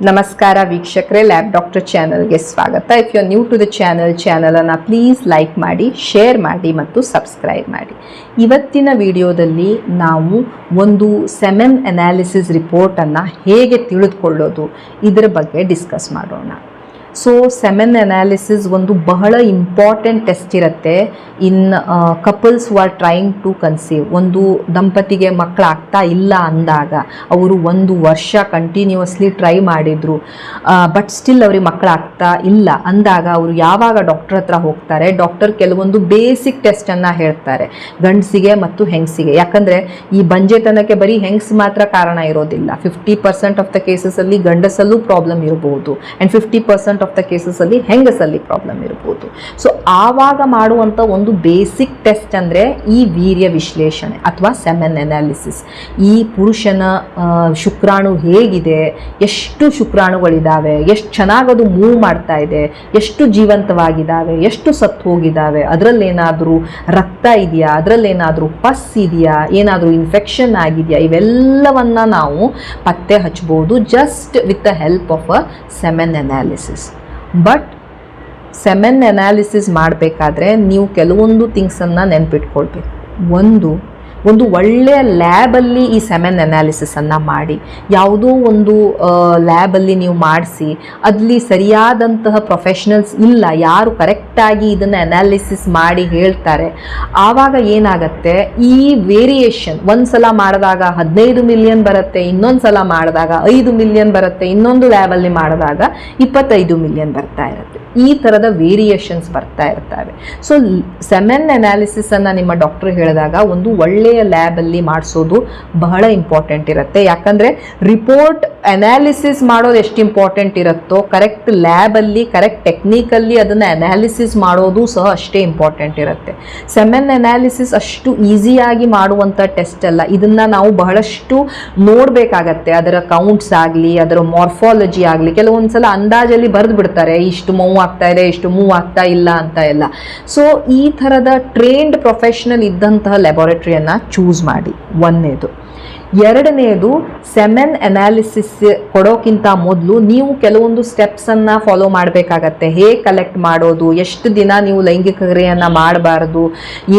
ನಮಸ್ಕಾರ ವೀಕ್ಷಕರೇ lab doctor ಚಾನಲ್ಗೆ ಸ್ವಾಗತ. If you new to the channel ಚಾನಲನ್ನು ಪ್ಲೀಸ್ ಲೈಕ್ ಮಾಡಿ ಶೇರ್ ಮಾಡಿ ಮತ್ತು ಸಬ್ಸ್ಕ್ರೈಬ್ ಮಾಡಿ. ಇವತ್ತಿನ ವಿಡಿಯೋದಲ್ಲಿ ನಾವು ಒಂದು ಸೆಮೆನ್ ಅನಾಲಿಸಿಸ್ ರಿಪೋರ್ಟನ್ನು ಹೇಗೆ ತಿಳಿದುಕೊಳ್ಳೋದು, ಇದರ ಬಗ್ಗೆ ಡಿಸ್ಕಸ್ ಮಾಡೋಣ. ಸೊ ಸೆಮೆನ್ ಅನಾಲಿಸಿಸ್ ಒಂದು ಬಹಳ ಇಂಪಾರ್ಟೆಂಟ್ ಟೆಸ್ಟ್ ಇರುತ್ತೆ in couples are trying to conceive ಒಂದು ದಂಪತಿಗೆ ಮಕ್ಕಳಾಗ್ತಾ ಇಲ್ಲ ಅಂದಾಗ ಅವರು ಒಂದು ವರ್ಷ ಕಂಟಿನ್ಯೂಸ್ಲಿ ಟ್ರೈ ಮಾಡಿದರು. ಬಟ್ ಸ್ಟಿಲ್ ಅವ್ರಿಗೆ ಮಕ್ಕಳಾಗ್ತಾ ಇಲ್ಲ. ಅಂದಾಗ ಅವರು ಯಾವಾಗ ಡಾಕ್ಟರ್ ಹತ್ರ ಹೋಗ್ತಾರೆ ಡಾಕ್ಟರ್ ಕೆಲವೊಂದು ಬೇಸಿಕ್ ಟೆಸ್ಟನ್ನು ಹೇಳ್ತಾರೆ. ಗಂಡಸಿಗೆ ಮತ್ತು ಹೆಂಗಸಿಗೆ. ಯಾಕಂದರೆ ಈ ಬಂಜೆತನಕ್ಕೆ ಬರೀ ಹೆಂಗ್ಸ್ ಮಾತ್ರ ಕಾರಣ ಇರೋದಿಲ್ಲ. ಫಿಫ್ಟಿ ಪರ್ಸೆಂಟ್ ಆಫ್ ದ ಕೇಸಸಲ್ಲಿ ಗಂಡಸಲ್ಲೂ ಪ್ರಾಬ್ಲಮ್ ಇರಬಹುದು and fifty percent of the ಕೇಸಸಲ್ಲಿ ಹೆಂಗಸಲ್ಲಿ ಪ್ರಾಬ್ಲಮ್ ಇರ್ಬೋದು. ಸೊ ಆವಾಗ ಮಾಡುವಂಥ ಒಂದು ಬೇಸಿಕ್ ಟೆಸ್ಟ್ ಅಂದರೆ ಈ ವೀರ್ಯ ವಿಶ್ಲೇಷಣೆ ಅಥವಾ ಸೆಮೆನ್ ಅನಾಲಿಸಿಸ್ ಈ ಪುರುಷನ ಶುಕ್ರಾಣು ಹೇಗಿದೆ, ಎಷ್ಟು ಶುಕ್ರಾಣುಗಳಿದ್ದಾವೆ ಎಷ್ಟು ಚೆನ್ನಾಗಿ ಅದು ಮೂವ್ ಮಾಡ್ತಾ ಇದೆ, ಎಷ್ಟು ಜೀವಂತವಾಗಿದ್ದಾವೆ ಎಷ್ಟು ಸತ್ತು ಹೋಗಿದ್ದಾವೆ ಅದರಲ್ಲೇನಾದರೂ ರಕ್ತ ಇದೆಯಾ, ಅದರಲ್ಲೇನಾದರೂ ಪಸ್ ಇದೆಯಾ, ಏನಾದರೂ ಇನ್ಫೆಕ್ಷನ್ ಆಗಿದೆಯಾ, ಇವೆಲ್ಲವನ್ನ ನಾವು ಪತ್ತೆ ಹಚ್ಬೋದು just with the help of a semen analysis but semen analysis ಮಾಡಬೇಕಾದ್ರೆ ನೀವು ಕೆಲವೊಂದು ಥಿಂಗ್ಸನ್ನು ನೆನ್ಪಿಟ್ಕೊಳ್ಬೇಕು. ಒಂದು ಒಂದು ಒಳ್ಳೆಯ ಲ್ಯಾಬಲ್ಲಿ ಈ ಸೆಮೆನ್ ಅನಾಲಿಸಿಸನ್ನು ಮಾಡಿ, ಯಾವುದೋ ಒಂದು ಲ್ಯಾಬಲ್ಲಿ ನೀವು ಮಾಡಿಸಿ, ಅಲ್ಲಿ ಸರಿಯಾದಂತಹ ಪ್ರೊಫೆಷ್ನಲ್ಸ್ ಇಲ್ಲ, ಯಾರು ಕರೆಕ್ಟಾಗಿ ಇದನ್ನು ಅನಾಲಿಸಿಸ್ ಮಾಡಿ ಹೇಳ್ತಾರೆ. ಆವಾಗ ಏನಾಗುತ್ತೆ, ಈ ವೇರಿಯೇಷನ್ ಒಂದು ಸಲ ಮಾಡಿದಾಗ ಹದಿನೈದು ಮಿಲಿಯನ್ ಬರುತ್ತೆ ಇನ್ನೊಂದು ಸಲ ಮಾಡಿದಾಗ ಐದು ಮಿಲಿಯನ್ ಬರುತ್ತೆ, ಇನ್ನೊಂದು ಲ್ಯಾಬಲ್ಲಿ ಮಾಡಿದಾಗ ಇಪ್ಪತ್ತೈದು ಮಿಲಿಯನ್ ಬರ್ತಾ ಇರುತ್ತೆ. ಈ ಥರದ ವೇರಿಯೇಷನ್ಸ್ ಬರ್ತಾ ಇರ್ತವೆ. ಸೊ ಸೆಮೆನ್ ಅನಾಲಿಸಿಸನ್ನು ನಿಮ್ಮ ಡಾಕ್ಟರ್ ಹೇಳಿದಾಗ ಒಂದು ಒಳ್ಳೆಯ ಲ್ಯಾಬಲ್ಲಿ ಮಾಡಿಸೋದು ಬಹಳ ಇಂಪಾರ್ಟೆಂಟ್ ಇರುತ್ತೆ. ಯಾಕಂದರೆ ರಿಪೋರ್ಟ್ ಅನಾಲಿಸಿಸ್ ಮಾಡೋದು ಎಷ್ಟು ಇಂಪಾರ್ಟೆಂಟ್ ಇರುತ್ತೋ ಕರೆಕ್ಟ್ ಲ್ಯಾಬಲ್ಲಿ ಕರೆಕ್ಟ್ ಟೆಕ್ನಿಕಲ್ಲಿ ಅದನ್ನು ಅನಾಲಿಸಿಸ್ ಮಾಡೋದು ಸಹ ಅಷ್ಟೇ ಇಂಪಾರ್ಟೆಂಟ್ ಇರುತ್ತೆ. ಸೆಮೆನ್ ಅನಾಲಿಸಿಸ್ ಅಷ್ಟು ಈಸಿಯಾಗಿ ಮಾಡುವಂಥ ಟೆಸ್ಟ್ ಅಲ್ಲ. ಇದನ್ನು ನಾವು ಬಹಳಷ್ಟು ನೋಡಬೇಕಾಗತ್ತೆ. ಅದರ ಕೌಂಟ್ಸ್ ಆಗಲಿ, ಅದರ ಮಾರ್ಫಾಲಜಿ ಆಗಲಿ. ಕೆಲವೊಂದು ಸಲ ಅಂದಾಜಲ್ಲಿ ಬರೆದು ಬಿಡ್ತಾರೆ. ಇಷ್ಟು ಮೂವ್ ಆಗ್ತಾ ಇದೆ, ಇಷ್ಟು ಮೂವ್ ಆಗ್ತಾ ಇಲ್ಲ ಅಂತ ಎಲ್ಲ. ಸೊ ಈ ಥರದ ಟ್ರೈನ್ಡ್ ಪ್ರೊಫೆಷನಲ್ ಇದ್ದಂತಹ ಲ್ಯಾಬೊರೇಟರಿಯನ್ನು ಚೂಸ್ ಮಾಡಿ. ಒಂದನೇದು ಎರಡನೆಯದು ಸೆಮೆನ್ ಅನಾಲಿಸಿಸ್ ಕೊಡೋಕ್ಕಿಂತ ಮೊದಲು ನೀವು ಕೆಲವೊಂದು ಸ್ಟೆಪ್ಸನ್ನು ಫಾಲೋ ಮಾಡಬೇಕಾಗತ್ತೆ. ಹೇಗೆ ಕಲೆಕ್ಟ್ ಮಾಡೋದು, ಎಷ್ಟು ದಿನ ನೀವು ಲೈಂಗಿಕ ಕ್ರಿಯೆಯನ್ನು ಮಾಡಬಾರ್ದು,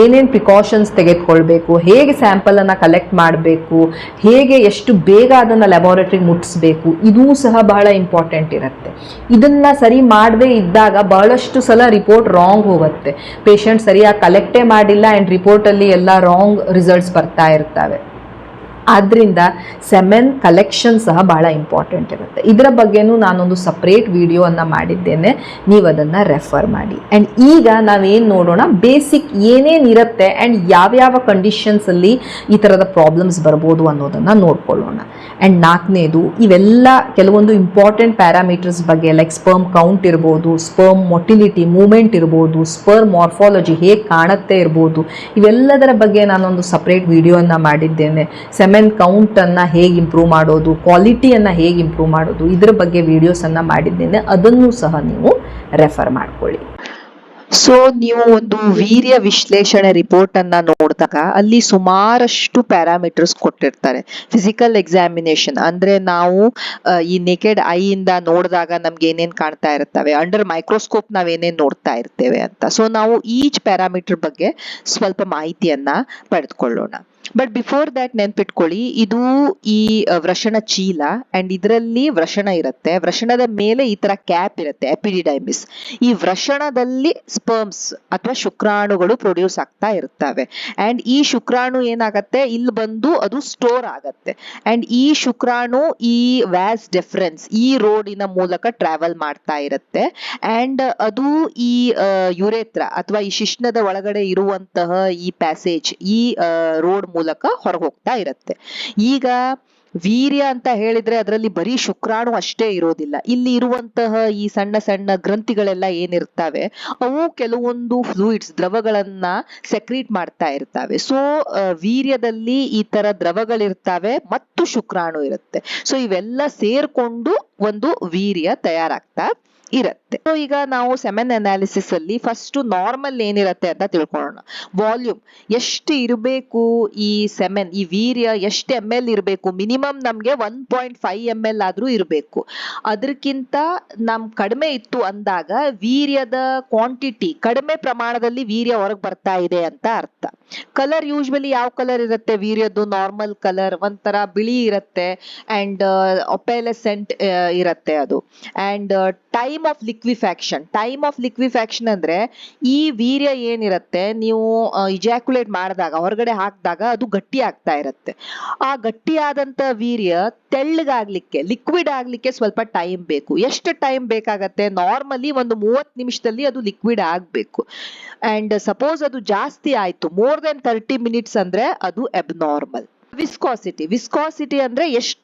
ಏನೇನು ಪ್ರಿಕಾಷನ್ಸ್ ತೆಗೆದುಕೊಳ್ಬೇಕು, ಹೇಗೆ ಸ್ಯಾಂಪಲನ್ನು ಕಲೆಕ್ಟ್ ಮಾಡಬೇಕು, ಹೇಗೆ ಎಷ್ಟು ಬೇಗ ಅದನ್ನು ಲ್ಯಾಬೊರೇಟ್ರಿಗೆ ಮುಟ್ಟಿಸ್ಬೇಕು ಇದೂ ಸಹ ಬಹಳ ಇಂಪಾರ್ಟೆಂಟ್ ಇರುತ್ತೆ. ಇದನ್ನು ಸರಿ ಮಾಡದೇ ಇದ್ದಾಗ ಬಹಳಷ್ಟು ಸಲ ರಿಪೋರ್ಟ್ ರಾಂಗ್ ಹೋಗುತ್ತೆ. ಪೇಷಂಟ್ ಸರಿಯಾಗಿ ಕಲೆಕ್ಟೇ ಮಾಡಿಲ್ಲ ಆ್ಯಂಡ್ ರಿಪೋರ್ಟಲ್ಲಿ ಎಲ್ಲ ರಾಂಗ್ ರಿಸಲ್ಟ್ಸ್ ಬರ್ತಾ ಇರ್ತವೆ. ಆದ್ದರಿಂದ ಸೆಮೆನ್ ಕಲೆಕ್ಷನ್ ಸಹ ಭಾಳ ಇಂಪಾರ್ಟೆಂಟ್ ಇರುತ್ತೆ. ಇದರ ಬಗ್ಗೆನೂ ನಾನೊಂದು ಸಪ್ರೇಟ್ ವಿಡಿಯೋವನ್ನು ಮಾಡಿದ್ದೇನೆ. ನೀವು ಅದನ್ನು ರೆಫರ್ ಮಾಡಿ. ಆ್ಯಂಡ್ ಈಗ ನಾವೇನು ನೋಡೋಣ ಬೇಸಿಕ್ ಏನೇನು ಇರುತ್ತೆ ಆ್ಯಂಡ್ ಯಾವ್ಯಾವ ಕಂಡೀಷನ್ಸಲ್ಲಿ ಈ ಥರದ ಪ್ರಾಬ್ಲಮ್ಸ್ ಬರ್ಬೋದು ಅನ್ನೋದನ್ನು ನೋಡ್ಕೊಳ್ಳೋಣ. ಆ್ಯಂಡ್ ನಾಲ್ಕನೇದು, ಇವೆಲ್ಲ ಕೆಲವೊಂದು ಇಂಪಾರ್ಟೆಂಟ್ ಪ್ಯಾರಾಮೀಟರ್ಸ್ ಬಗ್ಗೆ ಲೈಕ್ ಸ್ಪರ್ಮ್ ಕೌಂಟ್ ಇರ್ಬೋದು ಸ್ಪರ್ಮ್ ಮೊಟಿಲಿಟಿ ಮೂಮೆಂಟ್ ಇರ್ಬೋದು ಸ್ಪರ್ಮ್ ಮಾರ್ಫಾಲಜಿ ಹೇಗೆ ಕಾಣುತ್ತೆ ಇರ್ಬೋದು, ಇವೆಲ್ಲದರ ಬಗ್ಗೆ ನಾನೊಂದು ಸಪ್ರೇಟ್ ವಿಡಿಯೋನ ಮಾಡಿದ್ದೇನೆ. ಸೆಮೆನ್ ಕೌಂಟನ್ನು ಹೇಗೆ ಇಂಪ್ರೂವ್ ಮಾಡೋದು ಕ್ವಾಲಿಟಿಯನ್ನು ಹೇಗೆ ಇಂಪ್ರೂವ್ ಮಾಡೋದು, ಇದರ ಬಗ್ಗೆ ವೀಡಿಯೋಸನ್ನು ಮಾಡಿದ್ದೇನೆ. ಅದನ್ನು ಸಹ ನೀವು ರೆಫರ್ ಮಾಡ್ಕೊಳ್ಳಿ. ಸೊ ನೀವು ಒಂದು ವೀರ್ಯ ವಿಶ್ಲೇಷಣೆ ರಿಪೋರ್ಟ್ ಅನ್ನ ನೋಡಿದಾಗ ಅಲ್ಲಿ ಸುಮಾರಷ್ಟು ಪ್ಯಾರಾಮೀಟರ್ಸ್ ಕೊಟ್ಟಿರ್ತಾರೆ. ಫಿಸಿಕಲ್ ಎಕ್ಸಾಮಿನೇಷನ್ ಅಂದ್ರೆ ನಾವು ಈ ನೆಕೆಡ್ ಐ ಇಂದ ನೋಡಿದಾಗ ನಮ್ಗೆ ಏನೇನ್ ಕಾಣ್ತಾ ಇರ್ತವೆ ಅಂಡರ್ ಮೈಕ್ರೋಸ್ಕೋಪ್ ನಾವ್ ಏನೇನ್ ನೋಡ್ತಾ ಇರ್ತೇವೆ ಅಂತ. ಸೊ ನಾವು ಈಚ್ ಪ್ಯಾರಾಮೀಟರ್ ಬಗ್ಗೆ ಸ್ವಲ್ಪ ಮಾಹಿತಿಯನ್ನ ಪಡೆದುಕೊಳ್ಳೋಣ. ಬಟ್ ಬಿಫೋರ್ ದಟ್ ನೆನ್ಪಿಟ್ಕೊಳ್ಳಿ, ಇದು ಈ ವೃಷಣ ಚೀಲ ಅಂಡ್ ಇದರಲ್ಲಿ ವೃಷಣ ಇರುತ್ತೆ. ವೃಷಣದ ಮೇಲೆ ಈ ತರ ಕ್ಯಾಪ್ ಇರುತ್ತೆ ಎಪಿಡಿಡೈಮಿಸ್ ಈ ವೃಷಣದಲ್ಲಿ ಸ್ಪರ್ಮ್ಸ್ ಅಥವಾ ಶುಕ್ರಾಣುಗಳು ಪ್ರೊಡ್ಯೂಸ್ ಆಗ್ತಾ ಇರ್ತವೆ. ಅಂಡ್ ಈ ಶುಕ್ರಾಣು ಏನಾಗತ್ತೆ? ಇಲ್ಲಿ ಬಂದು ಅದು ಸ್ಟೋರ್ ಆಗತ್ತೆ. ಅಂಡ್ ಈ ಶುಕ್ರಾಣು ಈ ವ್ಯಾಸ್ ಡಿಫರೆನ್ಸ್, ಈ ರೋಡಿನ ಮೂಲಕ ಟ್ರಾವೆಲ್ ಮಾಡ್ತಾ ಇರುತ್ತೆ. ಅಂಡ್ ಅದು ಈ ಯುರೇತ್ರ, ಅಥವಾ ಈ ಶಿಶ್ನದ ಒಳಗಡೆ ಇರುವಂತಹ ಈ ಪ್ಯಾಸೇಜ್ ಈ ರೋಡ್ ಮೂಲಕ ಹೊರಗೆ ಹೋಗ್ತಾ ಇರುತ್ತೆ. ಈಗ ವೀರ್ಯ ಅಂತ ಹೇಳಿದ್ರೆ ಅದರಲ್ಲಿ ಬರೀ ಶುಕ್ರಾಣು ಅಷ್ಟೇ ಇರೋದಿಲ್ಲ. ಇಲ್ಲಿ ಇರುವಂತಹ ಈ ಸಣ್ಣ ಸಣ್ಣ ಗ್ರಂಥಿಗಳೆಲ್ಲ ಏನಿರ್ತವೆ, ಅವು ಕೆಲವೊಂದು ಫ್ಲೂಯಿಡ್ಸ್, ದ್ರವಗಳನ್ನ ಸೆಕ್ರೀಟ್ ಮಾಡ್ತಾ ಇರ್ತವೆ. ಸೊ ವೀರ್ಯದಲ್ಲಿ ಈ ತರ ದ್ರವಗಳಿರ್ತವೆ ಮತ್ತು ಶುಕ್ರಾಣು ಇರುತ್ತೆ. ಸೊ ಇವೆಲ್ಲ ಸೇರ್ಕೊಂಡು ಒಂದು ವೀರ್ಯ ತಯಾರಾಗ್ತಾ ಇರುತ್ತೆ. So, ಈಗ ನಾವು ಸೆಮೆನ್ ಅನಾಲಿಸಿಸ್ ಅಲ್ಲಿ ಫಸ್ಟ್ ನಾರ್ಮಲ್ ಏನಿರತ್ತೆ ಅಂತ ತಿಳ್ಕೊಳ್ಳೋಣ. ವಾಲ್ಯೂಮ್ ಎಷ್ಟು ಇರಬೇಕು ಈ ಸೆಮೆನ್ ಈ ವೀರ್ಯ ಎಷ್ಟು ಎಂ ಎಲ್ ಇರಬೇಕು? ಮಿನಿಮಮ್ ನಮ್ಗೆ one point five M L ಆದ್ರೂ ಇರಬೇಕು. ಅದಕ್ಕಿಂತ ನಮ್ ಕಡಿಮೆ ಇತ್ತು ಅಂದಾಗ ವೀರ್ಯದ ಕ್ವಾಂಟಿಟಿ ಕಡಿಮೆ ಪ್ರಮಾಣದಲ್ಲಿ ವೀರ್ಯ ಹೊರಗೆ ಬರ್ತಾ ಇದೆ ಅಂತ ಅರ್ಥ. ಕಲರ್ ಯೂಶ್ವಲಿ ಯಾವ ಕಲರ್ ಇರುತ್ತೆ? ವೀರ್ಯದ್ದು ನಾರ್ಮಲ್ ಕಲರ್ ಒಂಥರ ಬಿಳಿ ಇರುತ್ತೆ. ಅಂಡ್ ಒಪೆಲೆಸೆಂಟ್ ಇರುತ್ತೆ ಅದು. And time of liquefaction time of liquefaction ಅಂದ್ರೆ ಈ ವೀರ್ಯ ಏನಿರುತ್ತೆ, ನೀವು ಇಜಾಕ್ಯುಲೇಟ್ ಮಾಡಿದಾಗ, ಹೊರಗಡೆ ಹಾಕಿದಾಗ ಅದು ಗಟ್ಟಿ ಆಗ್ತಾ ಇರುತ್ತೆ. ಆ ಗಟ್ಟಿಯಾದಂತ ವೀರ್ಯ ತೆಳ್ಳಗಾಗ್ಲಿಕ್ಕೆ ಲಿಕ್ವಿಡ್ ಆಗ್ಲಿಕ್ಕೆ ಸ್ವಲ್ಪ ಟೈಮ್ ಬೇಕು. ಎಷ್ಟು ಟೈಮ್ ಬೇಕಾಗತ್ತೆ? ನಾರ್ಮಲಿ ಒಂದು ಮೂವತ್ತು ನಿಮಿಷದಲ್ಲಿ ಅದು ಲಿಕ್ವಿಡ್ ಆಗ್ಬೇಕು. ಅಂಡ್ ಸಪೋಸ್ ಅದು ಜಾಸ್ತಿ ಆಯ್ತು ಮೋರ್ ದೆನ್ ತರ್ಟಿ ಮಿನಿಟ್ಸ್ ಅಂದ್ರೆ ಅದು ಎಬ್ನಾರ್ಮಲ್ ವಿಸ್ಕಾಸಿಟಿ ವಿಸ್ಕಾಸಿಟಿ ಅಂದ್ರೆ ಎಷ್ಟು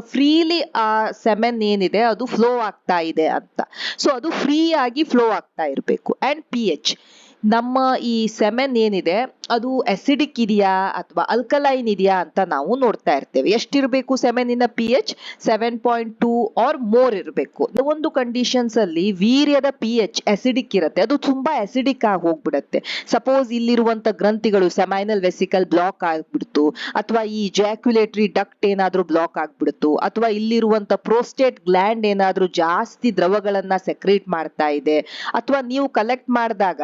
ಫ್ರೀಲಿ ಆ ಸೆಮೆನ್ ಏನಿದೆ, ಅದು ಫ್ಲೋ ಆಗ್ತಾ ಇದೆ ಅಂತ. ಸೊ ಅದು ಫ್ರೀ ಆಗಿ ಫ್ಲೋ ಆಗ್ತಾ ಇರಬೇಕು. ಅಂಡ್ ಪಿ ಎಚ್ ನಮ್ಮ ಈ ಸೆಮೆನ್ ಏನಿದೆ ಅದು ಅಸಿಡಿಕ್ ಇದೆಯಾ ಅಥವಾ ಅಲ್ಕಲೈನ್ ಇದೆಯಾ ಅಂತ ನಾವು ನೋಡ್ತಾ ಇರ್ತೇವೆ. ಎಷ್ಟಿರಬೇಕು? ಸೆಮೆನಿನ P H seven point two or more ಇರಬೇಕು. ಒಂದು ಕಂಡೀಷನ್ಸ್ ಅಲ್ಲಿ ವೀರ್ಯದ ಪಿ ಎಚ್ ಅಸಿಡಿಕ್ ಇರುತ್ತೆ. ಅದು ತುಂಬಾ ಅಸಿಡಿಕ್ ಆಗಿ ಹೋಗ್ಬಿಡುತ್ತೆ. ಸಪೋಸ್ ಇಲ್ಲಿರುವಂತ ಗ್ರಂಥಿಗಳು ಸೆಮೈನಲ್ ವೆಸಿಕಲ್ ಬ್ಲಾಕ್ ಆಗ್ಬಿಡ್ತು, ಅಥವಾ ಈ ಜಾಕ್ಯುಲೇಟರಿ ಡಕ್ಟ್ ಏನಾದ್ರೂ ಬ್ಲಾಕ್ ಆಗ್ಬಿಡ್ತು, ಅಥವಾ ಇಲ್ಲಿರುವಂತ ಪ್ರೋಸ್ಟೇಟ್ ಗ್ಲ್ಯಾಂಡ್ ಏನಾದ್ರೂ ಜಾಸ್ತಿ ದ್ರವಗಳನ್ನ ಸೆಕ್ರೇಟ್ ಮಾಡ್ತಾ ಇದೆ, ಅಥವಾ ನೀವು ಕಲೆಕ್ಟ್ ಮಾಡಿದಾಗ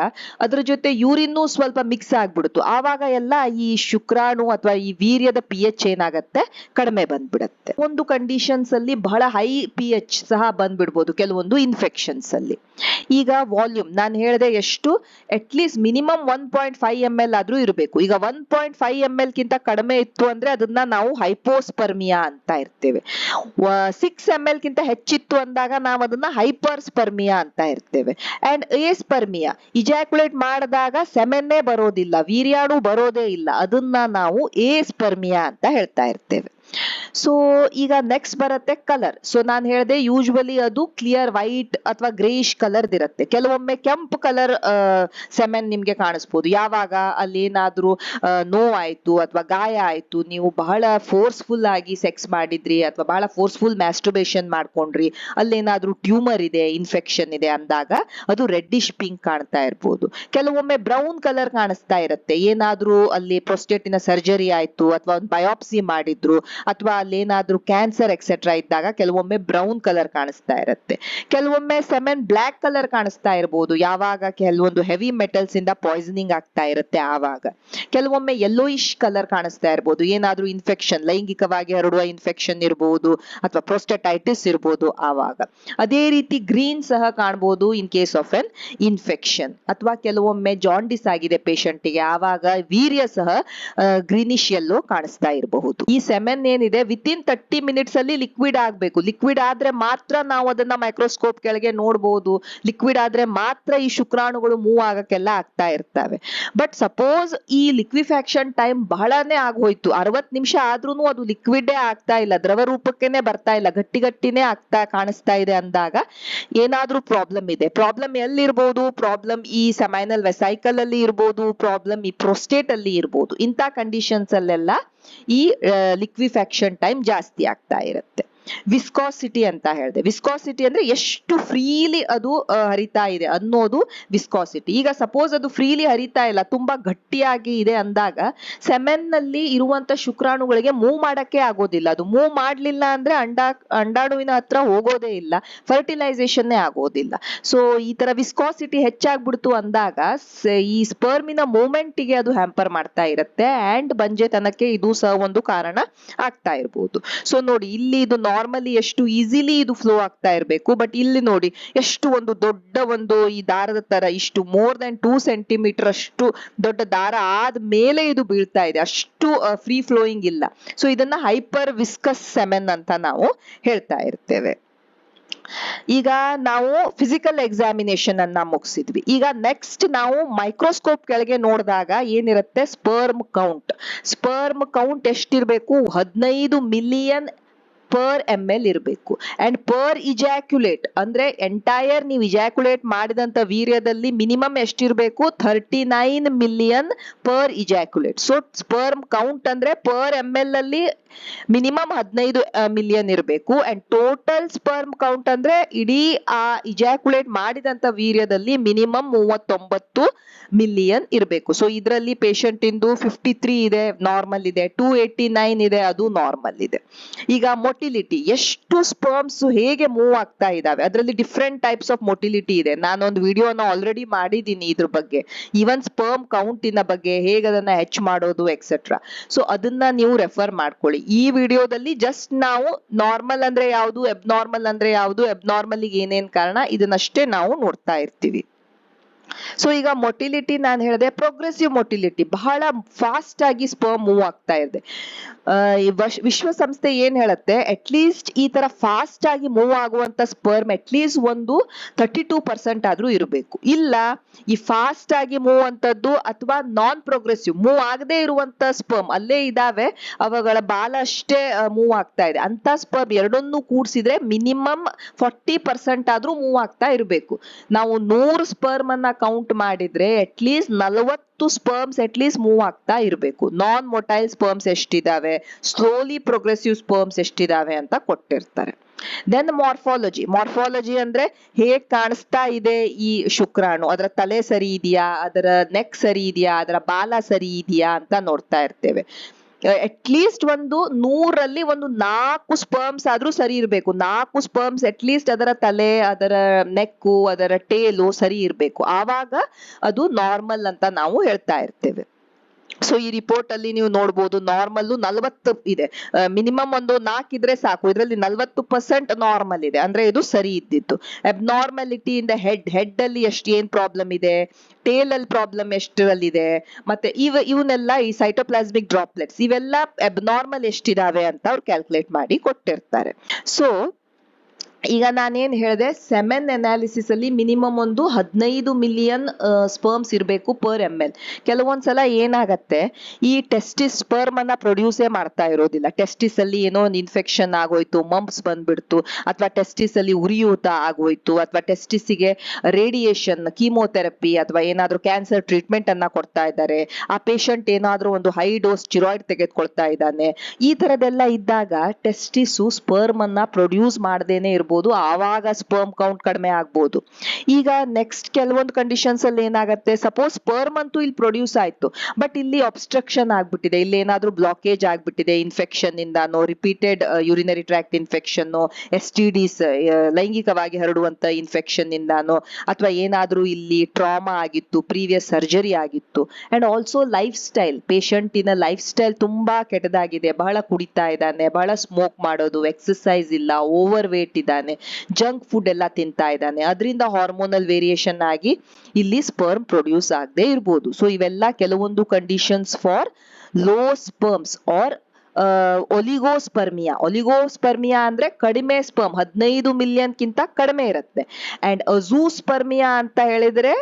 ಅದ್ರ ಜೊತೆ ಯೂರಿನ್ನೂ ಸ್ವಲ್ಪ ಮಿಕ್ಸ್ ಆಗ್ಬಿಡ್ತು. ಆವಾಗ ಎಲ್ಲ ಈ ಶುಕ್ರಾಣು ಅಥವಾ ಈ ವೀರ್ಯದ ಪಿ ಎಚ್ ಏನಾಗತ್ತೆ? ಕಡಿಮೆ ಬಂದ್ಬಿಡತ್ತೆ. ಒಂದು ಕಂಡೀಷನ್ಸ್ ಅಲ್ಲಿ ಬಹಳ ಹೈ ಪಿ ಎಚ್ ಸಹ ಬಂದ್ಬಿಡ್ಬೋದು ಕೆಲವೊಂದು ಇನ್ಫೆಕ್ಷನ್ಸ್ ಅಲ್ಲಿ. ಈಗ ವಾಲ್ಯೂಮ್ ನಾನು ಹೇಳಿದೆ ಎಷ್ಟು? At least minimum one point five M L ಆದ್ರೂ ಇರಬೇಕು. ಈಗ one point five M L ಕಿಂತ ಕಡಿಮೆ ಇತ್ತು ಅಂದ್ರೆ ಅದನ್ನ ನಾವು ಹೈಪೋಸ್ಪರ್ಮಿಯಾ ಅಂತ ಇರ್ತೇವೆ. ಸಿಕ್ಸ್ ಎಂ ಎಲ್ ಕಿಂತ ಹೆಚ್ಚಿತ್ತು ಅಂದಾಗ ನಾವು ಅದನ್ನ ಹೈಪರ್ಸ್ಪರ್ಮಿಯಾ ಅಂತ ಇರ್ತೇವೆ. ಅಂಡ್ ಏಸ್ಪರ್ಮಿಯಾ ಇಜಾಕ್ಯುಲೇಟ್ ಮಾಡಿದಾಗ ಸೆಮೆನ್ನೇ ಬರೋದಿಲ್ಲ. ವೀರ್ಯಾಣು ಬರೋದೇ ಇಲ್ಲ. ಅದನ್ನ ನಾವು ಏಸ್ಪರ್ಮಿಯಾ ಅಂತ ಹೇಳ್ತಾ ಇರ್ತೇವೆ. ಸೊ ಈಗ ನೆಕ್ಸ್ಟ್ ಬರುತ್ತೆ ಕಲರ್ ಸೊ ನಾನು ಹೇಳಿದೆ ಯೂಶ್ವಲಿ ಅದು ಕ್ಲಿಯರ್ ವೈಟ್ ಅಥವಾ ಗ್ರೇಷ್ ಕಲರ್ ಇರುತ್ತೆ. ಕೆಲವೊಮ್ಮೆ ಕೆಂಪು ಕಲರ್ ಸೆಮೆನ್ ನಿಮ್ಗೆ ಕಾಣಿಸ್ಬೋದು. ಯಾವಾಗ ಅಲ್ಲಿ ಏನಾದ್ರೂ ನೋವಾಯ್ತು ಅಥವಾ ಗಾಯ ಆಯ್ತು, ನೀವು ಬಹಳ ಫೋರ್ಸ್ಫುಲ್ ಆಗಿ ಸೆಕ್ಸ್ ಮಾಡಿದ್ರಿ ಅಥವಾ ಬಹಳ ಫೋರ್ಸ್ಫುಲ್ ಮ್ಯಾಸ್ಟ್ರಬೇಷನ್ ಮಾಡ್ಕೊಂಡ್ರಿ, ಅಲ್ಲೇನಾದ್ರೂ ಟ್ಯೂಮರ್ ಇದೆ ಇನ್ಫೆಕ್ಷನ್ ಇದೆ ಅಂದಾಗ ಅದು ರೆಡ್ಡಿಶ್ ಪಿಂಕ್ ಕಾಣ್ತಾ ಇರ್ಬೋದು. ಕೆಲವೊಮ್ಮೆ ಬ್ರೌನ್ ಕಲರ್ ಕಾಣಿಸ್ತಾ ಇರುತ್ತೆ. ಏನಾದ್ರೂ ಅಲ್ಲಿ ಪ್ರೊಸ್ಟೇಟಿನ ಸರ್ಜರಿ ಆಯ್ತು ಅಥವಾ ಒಂದು ಬಯೋಪ್ಸಿ ಮಾಡಿದ್ರು ಅಥವಾ ಅಲ್ಲೇನಾದ್ರೂ ಕ್ಯಾನ್ಸರ್ ಎಕ್ಸೆಟ್ರಾ ಇದ್ದಾಗ ಕೆಲವೊಮ್ಮೆ ಬ್ರೌನ್ ಕಲರ್ ಕಾಣಿಸ್ತಾ ಇರುತ್ತೆ. ಕೆಲವೊಮ್ಮೆ ಸೆಮೆನ್ ಬ್ಲ್ಯಾಕ್ ಕಲರ್ ಕಾಣಿಸ್ತಾ ಇರಬಹುದು ಯಾವಾಗ ಕೆಲವೊಂದು ಹೆವಿ ಮೆಟಲ್ಸ್ ಇಂದ ಪಾಯ್ಸನಿಂಗ್ ಆಗ್ತಾ ಇರುತ್ತೆ ಆವಾಗ. ಕೆಲವೊಮ್ಮೆ ಯೆಲ್ಲೋಯಿಶ್ ಕಲರ್ ಕಾಣಿಸ್ತಾ ಇರಬಹುದು ಏನಾದ್ರೂ ಇನ್ಫೆಕ್ಷನ್ ಲೈಂಗಿಕವಾಗಿ ಹರಡುವ ಇನ್ಫೆಕ್ಷನ್ ಇರಬಹುದು ಅಥವಾ ಪ್ರೊಸ್ಟೆಟೈಟಿಸ್ ಇರಬಹುದು ಆವಾಗ. ಅದೇ ರೀತಿ ಗ್ರೀನ್ ಸಹ ಕಾಣಬಹುದು in case of an infection ಅಥವಾ ಕೆಲವೊಮ್ಮೆ ಜಾಂಡಿಸ್ ಆಗಿದೆ ಪೇಷಂಟಿಗೆ ಆವಾಗ ವೀರ್ಯ ಸಹ ಗ್ರೀನಿಶ್ ಎಲ್ಲೋ ಕಾಣಿಸ್ತಾ ಇರಬಹುದು. ಈ ಸೆಮೆನ್ ಏನಿದೆ ವಿತ್ ಇನ್ ತರ್ಟಿ ಮಿನಿಟ್ಸ್ ಅಲ್ಲಿ ಲಿಕ್ವಿಡ್ ಆಗಬೇಕು. ಲಿಕ್ವಿಡ್ ಆದ್ರೆ ಮಾತ್ರ ನಾವು ಅದನ್ನ ಮೈಕ್ರೋಸ್ಕೋಪ್ ಕೆಳಗೆ ನೋಡಬಹುದು ಲಿಕ್ವಿಡ್ ಆದ್ರೆ ಮಾತ್ರ ಈ ಶುಕ್ರಾಣುಗಳು ಮೂವ್ ಆಗಕ್ಕೆಲ್ಲ ಆಗ್ತಾ ಇರ್ತವೆ. ಬಟ್ ಸಪೋಸ್ ಈ ಲಿಕ್ವಿಫ್ಯಾಕ್ಷನ್ ಟೈಮ್ ಬಹಳನೇ ಆಗೋಯ್ತು. ಅರವತ್ ನಿಮಿಷ ಆದ್ರೂ ಅದು ಲಿಕ್ವಿಡೇ ಆಗ್ತಾ ಇಲ್ಲ. ದ್ರವ ರೂಪಕ್ಕೆನೆ ಬರ್ತಾ ಇಲ್ಲ. ಗಟ್ಟಿ ಗಟ್ಟಿನೇ ಆಗ್ತಾ ಕಾಣಿಸ್ತಾ ಇದೆ ಅಂದಾಗ ಏನಾದ್ರೂ ಪ್ರಾಬ್ಲಮ್ ಇದೆ. ಪ್ರಾಬ್ಲಮ್ ಎಲ್ಲಿರ್ಬೋದು? ಪ್ರಾಬ್ಲಮ್ ಈ ಸೆಮೈನಲ್ ವೆಸೈಕಲ್ ಅಲ್ಲಿ ಇರ್ಬೋದು. ಪ್ರಾಬ್ಲಮ್ ಈ ಪ್ರೊಸ್ಟೇಟ್ ಅಲ್ಲಿ ಇರ್ಬೋದು. ಇಂಥ ಕಂಡೀಷನ್ಸ್ ಅಲ್ಲೆಲ್ಲ ಈ ಲಿಕ್ವಿಫ್ಯಾಕ್ಷನ್ ಟೈಮ್ ಜಾಸ್ತಿ ಆಗ್ತಾ ಇರುತ್ತೆ. ವಿಸ್ಕಾಸಿಟಿ ಅಂತ ಹೇಳಿದೆ. ವಿಸ್ಕಾಸಿಟಿ ಅಂದ್ರೆ ಎಷ್ಟು ಫ್ರೀಲಿ ಅದು ಹರಿತಾ ಇದೆ ಅನ್ನೋದು ವಿಸ್ಕಾಸಿಟಿ. ಈಗ ಸಪೋಸ್ ಅದು ಫ್ರೀಲಿ ಹರಿತಾ ಇಲ್ಲ, ತುಂಬಾ ಗಟ್ಟಿಯಾಗಿ ಇದೆ ಅಂದಾಗ ಸೆಮೆನ್ನಲ್ಲಿ ಇರುವಂತ ಶುಕ್ರಾಣುಗಳಿಗೆ ಮೂವ್ ಮಾಡಕ್ಕೆ ಆಗೋದಿಲ್ಲ. ಅದು ಮೂವ್ ಮಾಡ್ಲಿಲ್ಲ ಅಂದ್ರೆ ಅಂಡಾ, ಅಂಡಾಣುವಿನ ಹತ್ರ ಹೋಗೋದೇ ಇಲ್ಲ ಫರ್ಟಿಲೈಸೇಷನ್ ಆಗೋದಿಲ್ಲ. ಸೊ ಈ ತರ ವಿಸ್ಕಾಸಿಟಿ ಹೆಚ್ಚಾಗ್ಬಿಡ್ತು ಅಂದಾಗ ಈ ಸ್ಪರ್ಮಿನ ಮೂಮೆಂಟ್ಗೆ ಅದು ಹ್ಯಾಂಪರ್ ಮಾಡ್ತಾ ಇರುತ್ತೆ ಅಂಡ್ ಬಂಜೆತನಕ್ಕೆ ಇದು ಸಹ ಒಂದು ಕಾರಣ ಆಗ್ತಾ ಇರ್ಬೋದು. ಸೊ ನೋಡಿ, ಇಲ್ಲಿ ಇದು ನಾರ್ಮಲಿ ಎಷ್ಟು ಈಸಿಲಿ ಇದು ಫ್ಲೋ ಆಗ್ತಾ ಇರಬೇಕು. ಬಟ್ ಇಲ್ಲಿ ನೋಡಿ, ಎಷ್ಟು ಒಂದು ದೊಡ್ಡ ಒಂದು ಈ ದಾರದ ತರ, ಇಷ್ಟು ಮೋರ್ ದನ್ ಟೂ ಸೆಂಟಿಮೀಟರ್ ಅಷ್ಟು ದೊಡ್ಡ ದಾರ ಆದ ಮೇಲೆ ಇದು ಬೀಳ್ತಾ ಇದೆ. ಅಷ್ಟು ಫ್ರೀ ಫ್ಲೋಯಿಂಗ್ ಇಲ್ಲ. ಸೊ ಇದನ್ನ ಹೈಪರ್ ವಿಸ್ಕಸ್ ಸೆಮೆನ್ ಅಂತ ನಾವು ಹೇಳ್ತಾ ಇರ್ತೇವೆ. ಈಗ ನಾವು ಫಿಸಿಕಲ್ ಎಕ್ಸಾಮಿನೇಷನ್ ಅನ್ನ ಮುಗಿಸಿದ್ವಿ. ಈಗ ನೆಕ್ಸ್ಟ್ ನಾವು ಮೈಕ್ರೋಸ್ಕೋಪ್ ಕೆಳಗೆ ನೋಡಿದಾಗ ಏನಿರುತ್ತೆ? ಸ್ಪರ್ಮ್ ಕೌಂಟ್ ಸ್ಪರ್ಮ್ ಕೌಂಟ್ ಎಷ್ಟಿರ್ಬೇಕು? ಹದಿನೈದು ಮಿಲಿಯನ್ ಪರ್ ಎಂ ಎಲ್ ಇರಬೇಕು. ಅಂಡ್ ಪರ್ ಇಜಾಕ್ಯುಲೇಟ್ ಅಂದ್ರೆ ಎಂಟೈರ್ ನೀವು ಇಜಾಕ್ಯುಲೇಟ್ ಮಾಡಿದಂತ ವೀರ್ಯದಲ್ಲಿ ಮಿನಿಮಮ್ ಎಷ್ಟಿರಬೇಕು? Thirty nine million per ejaculate so sperm count ಅಂದ್ರೆ ಪರ್ ಎಂ ಎಲ್ ಅಲ್ಲಿ ಮಿನಿಮಮ್ ಹದಿನೈದು ಮಿಲಿಯನ್ ಇರಬೇಕು. ಅಂಡ್ ಟೋಟಲ್ ಸ್ಪರ್ಮ್ ಕೌಂಟ್ ಅಂದ್ರೆ ಇಡೀ, ಆ ಇಜಾಕ್ಯುಲೇಟ್ ಮಾಡಿದಂತ ವೀರ್ಯದಲ್ಲಿ ಮಿನಿಮಮ್ ಮೂವತ್ತೊಂಬತ್ತು ಮಿಲಿಯನ್ ಇರಬೇಕು. ಸೊ ಇದರಲ್ಲಿ ಪೇಷಂಟ್ ಇಂದು ಫಿಫ್ಟಿ ತ್ರೀ ಇದೆ ನಾರ್ಮಲ್ ಇದೆ. ಟೂ ಏಯ್ಟಿ ನೈನ್ ಇದೆ, ಅದು ನಾರ್ಮಲ್ ಇದೆ. ಈಗ ಮೊಟಿಲಿಟಿ ಎಷ್ಟು ಸ್ಪರ್ಮ್ಸ್ ಹೇಗೆ ಮೂವ್ ಆಗ್ತಾ ಇದಾವೆ? ಅದರಲ್ಲಿ ಡಿಫ್ರೆಂಟ್ ಟೈಪ್ಸ್ ಆಫ್ ಮೊಟಿಲಿಟಿ ಇದೆ. ನಾನೊಂದು ವಿಡಿಯೋನ ಆಲ್ರೆಡಿ ಮಾಡಿದ್ದೀನಿ ಇದ್ರ ಬಗ್ಗೆ. ಈವನ್ ಸ್ಪರ್ಮ್ ಕೌಂಟಿನ ಬಗ್ಗೆ ಹೇಗೆ ಅದನ್ನ ಹೆಚ್ ಮಾಡೋದು ಎಕ್ಸೆಟ್ರಾ ಸೊ ಅದನ್ನ ನೀವು ರೆಫರ್ ಮಾಡ್ಕೊಳ್ಳಿ. ಈ ವಿಡಿಯೋದಲ್ಲಿ ಜಸ್ಟ್ ನಾವು ನಾರ್ಮಲ್ ಅಂದ್ರೆ ಯಾವುದು ಎಬ್ ನಾರ್ಮಲ್ ಅಂದ್ರೆ ಯಾವುದು ಎಬ್ ನಾರ್ಮಲ್ಗೆ ಏನೇನ್ ಕಾರಣ, ಇದನ್ನಷ್ಟೇ ನಾವು ನೋಡ್ತಾ ಇರ್ತೀವಿ. ಸೊ ಈಗ ಮೊಟಿಲಿಟಿ ನಾನು ಹೇಳಿದೆ ಪ್ರೋಗ್ರೆಸಿವ್ ಮೊಟಿಲಿಟಿ ಬಹಳ ಫಾಸ್ಟ್ ಆಗಿ ಸ್ಪರ್ಮ್ ಮೂವ್ ಆಗ್ತಾ ಇದೆ ವಿಶ್ವಸಂಸ್ಥೆ ಏನ್ ಹೇಳುತ್ತೆ? ಅಟ್ಲೀಸ್ಟ್ ಈ ತರ ಫಾಸ್ಟ್ ಆಗಿ ಮೂವ್ ಆಗುವಂತ ಸ್ಪರ್ಮ್ ಅಟ್ಲೀಸ್ಟ್ ಒಂದು ತರ್ಟಿ ಟೂ ಪರ್ಸೆಂಟ್ ಆದ್ರೂ ಇರಬೇಕು. ಇಲ್ಲ, ಈ ಫಾಸ್ಟ್ ಆಗಿ ಮೂವ್ ಅಂತದ್ದು ಅಥವಾ ನಾನ್ ಪ್ರೋಗ್ರೆಸಿವ್ ಮೂವ್ ಆಗದೆ ಇರುವಂತ ಸ್ಪರ್ಮ್ ಅಲ್ಲೇ ಇದಾವೆ, ಅವುಗಳ ಬಾಲ ಅಷ್ಟೇ ಮೂವ್ ಆಗ್ತಾ ಇದೆ. ಅಂತ ಸ್ಪರ್ಮ್ ಎರಡನ್ನೂ ಕೂಡಿಸಿದ್ರೆ ಮಿನಿಮಮ್ ಫಾರ್ಟಿ ಪರ್ಸೆಂಟ್ ಆದ್ರೂ ಮೂವ್ ಆಗ್ತಾ ಇರಬೇಕು. ನಾವು ನೂರು ಸ್ಪರ್ಮ್ ಅನ್ನ ಕೌಂಟ್ ಮಾಡಿದ್ರೆ ಅಟ್ಲೀಸ್ಟ್ ನಲವತ್ತು ಸ್ಪರ್ಮ್ಸ್ ಅಟ್ಲೀಸ್ಟ್ ಮೂವ್ ಆಗ್ತಾ ಇರಬೇಕು. ನಾನ್ ಮೊಟೈಲ್ ಸ್ಪರ್ಮ್ಸ್ ಎಷ್ಟಿದಾವೆ? ಸ್ಲೋಲಿ ಪ್ರೋಗ್ರೆಸಿವ್ ಸ್ಪರ್ಮ್ಸ್ ಎಷ್ಟಿದಾವೆ ಅಂತ ಕೊಟ್ಟಿರ್ತಾರೆ. ದೆನ್ ಮಾರ್ಫಾಲಜಿ ಮಾರ್ಫಾಲಜಿ ಅಂದ್ರೆ ಹೇಗ್ ಕಾಣಿಸ್ತಾ ಇದೆ ಈ ಶುಕ್ರಾಣು? ಅದರ ತಲೆ ಸರಿ ಇದೆಯಾ? ಅದರ ನೆಕ್ ಸರಿ ಇದೆಯಾ? ಅದರ ಬಾಲ ಸರಿ ಇದೆಯಾ ಅಂತ ನೋಡ್ತಾ ಇರ್ತೇವೆ. ಅಟ್ಲೀಸ್ಟ್ ಒಂದು ನೂರಲ್ಲಿ ಒಂದು ನಾಲ್ಕು ಸ್ಪರ್ಮ್ಸ್ ಆದ್ರೂ ಸರಿ ಇರಬೇಕು. ನಾಲ್ಕು ಸ್ಪರ್ಮ್ಸ್ ಅಟ್ಲೀಸ್ಟ್ ಅದರ ತಲೆ, ಅದರ ನೆಕ್ಕು, ಅದರ ಟೇಲು ಸರಿ ಇರಬೇಕು. ಆವಾಗ ಅದು ನಾರ್ಮಲ್ ಅಂತ ನಾವು ಹೇಳ್ತಾ ಇರ್ತೇವೆ. ಸೊ ಈ ರಿಪೋರ್ಟ್ ಅಲ್ಲಿ ನೀವು ನೋಡಬಹುದು ನಾರ್ಮಲ್ ನಲ್ವತ್ತು ಇದೆ. ಮಿನಿಮಮ್ ಒಂದು ನಾಲ್ಕಿದ್ರೆ ಸಾಕು. ಇದರಲ್ಲಿ ನಲ್ವತ್ತು ಪರ್ಸೆಂಟ್ ನಾರ್ಮಲ್ ಇದೆ. ಅಂದ್ರೆ ಇದು ಸರಿ ಇದ್ದಿತ್ತು ಅಬ್ನಾರ್ಮಾಲಿಟಿ ಇನ್ ಹೆಡ್ ಹೆಡ್ ಅಲ್ಲಿ ಎಷ್ಟು, ಏನ್ ಪ್ರಾಬ್ಲಮ್ ಇದೆ? ಟೇಲ್ ಅಲ್ಲಿ ಪ್ರಾಬ್ಲಮ್ ಎಷ್ಟರಲ್ಲಿದೆ? ಮತ್ತೆ ಇವ, ಇವನ್ನೆಲ್ಲ ಈ ಸೈಟೋಪ್ಲಾಸ್ಮಿಕ್ ಡ್ರಾಪ್ಲೆಟ್ಸ್ ಇವೆಲ್ಲ ಅಬ್ನಾರ್ಮಲ್ ಎಷ್ಟಿದಾವೆ ಅಂತ ಅವ್ರು ಕ್ಯಾಲ್ಕುಲೇಟ್ ಮಾಡಿ ಕೊಟ್ಟಿರ್ತಾರೆ. ಸೊ ಈಗ ನಾನೇನ್ ಹೇಳಿದೆ ಸೆಮೆನ್ ಅನಾಲಿಸಿಸ್ ಅಲ್ಲಿ ಮಿನಿಮಮ್ ಒಂದು ಹದಿನೈದು ಮಿಲಿಯನ್ ಸ್ಪರ್ಮ್ಸ್ ಇರಬೇಕು ಪರ್ ಎಂ ಎಲ್ ಕೆಲವೊಂದ್ಸಲ ಏನಾಗತ್ತೆ, ಈ ಟೆಸ್ಟಿಸ್ ಸ್ಪರ್ಮ್ ಅನ್ನ ಪ್ರೊಡ್ಯೂಸೇ ಮಾಡ್ತಾ ಇರೋದಿಲ್ಲ. ಟೆಸ್ಟಿಸ್ ಅಲ್ಲಿ ಏನೋ ಒಂದು ಇನ್ಫೆಕ್ಷನ್ ಆಗೋಯ್ತು ಮಂಪ್ಸ್ ಬಂದ್ಬಿಡ್ತು, ಅಥವಾ ಟೆಸ್ಟಿಸ್ ಅಲ್ಲಿ ಉರಿಯೂತ ಆಗೋಯ್ತು, ಅಥವಾ ಟೆಸ್ಟಿಸ್ಗೆ ರೇಡಿಯೇಷನ್ ಕೀಮೋಥೆರಪಿ ಅಥವಾ ಏನಾದ್ರೂ ಕ್ಯಾನ್ಸರ್ ಟ್ರೀಟ್ಮೆಂಟ್ ಅನ್ನ ಕೊಡ್ತಾ ಇದ್ದಾರೆ, ಆ ಪೇಷಂಟ್ ಏನಾದ್ರೂ ಒಂದು ಹೈ ಡೋಸ್ ಚಿರಾಯ್ಡ್ ತೆಗೆದುಕೊಳ್ತಾ ಇದ್ದಾನೆ, ಈ ತರದೆಲ್ಲ ಇದ್ದಾಗ ಟೆಸ್ಟಿಸು ಸ್ಪರ್ಮ್ ಅನ್ನ ಪ್ರೊಡ್ಯೂಸ್ ಮಾಡದೇನೆ ಇರ್ಬೋದು ಆವಾಗ ಸ್ಪರ್ಮ್ ಕೌಂಟ್ ಕಡಿಮೆ ಆಗ್ಬೋದು. ಈಗ ನೆಕ್ಸ್ಟ್ ಕೆಲವೊಂದು ಕಂಡೀಷನ್ಸ್ ಅಲ್ಲಿ ಏನಾಗುತ್ತೆ ಸಪೋಸ್ ಸ್ಪರ್ಮ್ ಅಂತೂ ಇಲ್ಲಿ ಪ್ರೊಡ್ಯೂಸ್ ಆಯ್ತು ಬಟ್ ಇಲ್ಲಿ ಅಬ್ಸ್ಟ್ರಕ್ಷನ್ ಆಗ್ಬಿಟ್ಟಿದೆ. ಇಲ್ಲಿ ಏನಾದ್ರೂ ಬ್ಲಾಕೇಜ್ ಆಗ್ಬಿಟ್ಟಿದೆ infection ಇಂದಾನೋ repeated urinary tract infection S T Ds ಲೈಂಗಿಕವಾಗಿ ಹರಡುವಂತ ಇನ್ಫೆಕ್ಷನ್ ಇಂದಾನೋ, ಅಥವಾ ಏನಾದ್ರೂ ಇಲ್ಲಿ ಟ್ರಾಮಾ ಆಗಿತ್ತು ಪ್ರೀವಿಯಸ್ ಸರ್ಜರಿ ಆಗಿತ್ತು ಅಂಡ್ ಆಲ್ಸೋ ಲೈಫ್ ಸ್ಟೈಲ್ ಪೇಷಂಟಿನ ಲೈಫ್ ಸ್ಟೈಲ್ ತುಂಬಾ ಕೆಟ್ಟದಾಗಿದೆ. ಬಹಳ ಕುಡಿತಾ ಇದ್ದಾನೆ, ಬಹಳ ಸ್ಮೋಕ್ ಮಾಡೋದು ಎಕ್ಸಸೈಸ್ ಇಲ್ಲ ಓವರ್ ವೇಟ್ ಇದ್ದಾನೆ ಜಂಕ್ ಫುಡ್ ಎಲ್ಲ ತಿಂತಾ ಇದ್ದಾನೆ ಅದರಿಂದ ಹಾರ್ಮೋನಲ್ ವೇರಿಯೇಷನ್ ಆಗಿ ಇಲ್ಲಿ ಸ್ಪರ್ಮ್ ಪ್ರೊಡ್ಯೂಸ್ ಆಗದೆ ಇರ್ಬೋದು. ಸೊ ಇವೆಲ್ಲ ಕೆಲವೊಂದು conditions for low sperms or oligospermia oligospermia ಅಂದ್ರೆ ಕಡಿಮೆ ಸ್ಪರ್ಮ್ ಹದಿನೈದು ಮಿಲಿಯನ್ ಕಿಂತ ಕಡಿಮೆ ಇರುತ್ತೆ. ಅಂಡ್ ಅಜೂಸ್ಪರ್ಮಿಯಾ ಅಂತ ಹೇಳಿದ್ರೆ